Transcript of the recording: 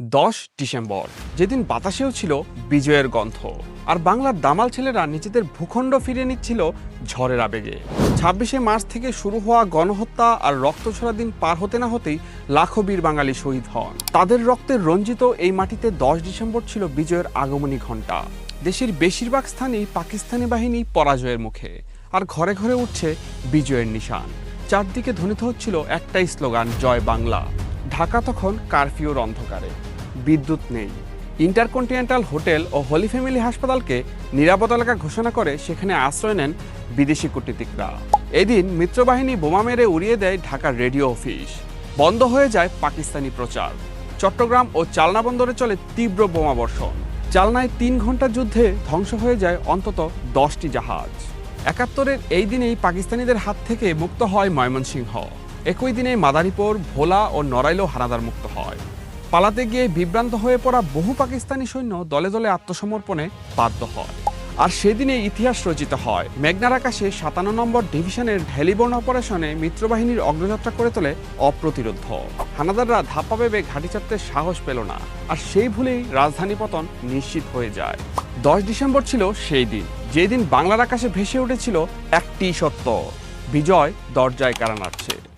দশ ডিসেম্বর, যেদিন বাতাসেও ছিল বিজয়ের গন্ধ। আর বাংলার দামাল ছেলেরা নিজেদের ভূখণ্ড ফিরিয়ে নিচ্ছিল ঝড়ের আবেগে। ছাব্বিশে মার্চ থেকে শুরু হওয়া গণহত্যা আর রক্তছড়া দিন পার হতে না হতেই লাখো বীর বাঙালি শহীদ হন। তাদের রক্তে রঞ্জিত এই মাটিতে দশ ডিসেম্বর ছিল বিজয়ের আগমনী ঘণ্টা। দেশের বেশিরভাগ স্থানেই পাকিস্তানি বাহিনী পরাজয়ের মুখে। আর ঘরে ঘরে উঠছে বিজয়ের নিশান। চারদিকে ধ্বনিত হচ্ছিল একটাই স্লোগান, জয় বাংলা। ঢাকা তখন কারফিউর অন্ধকারে। বিদ্যুৎ নেই। ইন্টারকন্টিনেন্টাল হোটেল ও হোলি ফ্যামিলি হাসপাতালকে নিরাপদ এলাকা ঘোষণা করে সেখানে আশ্রয় নেন বিদেশি কূটনীতিকরা। এদিন মিত্রবাহিনী বোমা মেরে উড়িয়ে দেয় ঢাকার রেডিও অফিস। বন্ধ হয়ে যায় পাকিস্তানি প্রচার। চট্টগ্রাম ও চালনা বন্দরে চলে তীব্র বোমা বর্ষণ। চালনায় তিন ঘণ্টার যুদ্ধে ধ্বংস হয়ে যায় অন্তত দশটি জাহাজ। একাত্তরের এই দিনেই পাকিস্তানিদের হাত থেকে মুক্ত হয় ময়মনসিংহ। একই দিনে মাদারীপুর, ভোলা ও নড়াইলও হানাদার মুক্ত হয়। পালাতে গিয়ে বিভ্রান্ত হয়ে পড়া বহু পাকিস্তানি সৈন্য দলে দলে আত্মসমর্পণে বাধ্য হয়। আর সেদিনে ইতিহাস রচিত হয়। মেঘনার আকাশে সাতান্ন নম্বর ডিভিশনের ভ্যালিবর্ন অপারেশনে মিত্রবাহিনীর অগ্রযাত্রা করে তোলে অপ্রতিরোধ। হানাদাররা ধাপ্পা ভেবে ঘাঁটি চাপতে সাহস পেল না। আর সেই ভুলেই রাজধানী পতন নিশ্চিত হয়ে যায়। দশ ডিসেম্বর ছিল সেই দিন। যেদিন বাংলার আকাশে ভেসে উঠেছিল একটি সত্য। বিজয় দরজায় কারা নাড়ছে।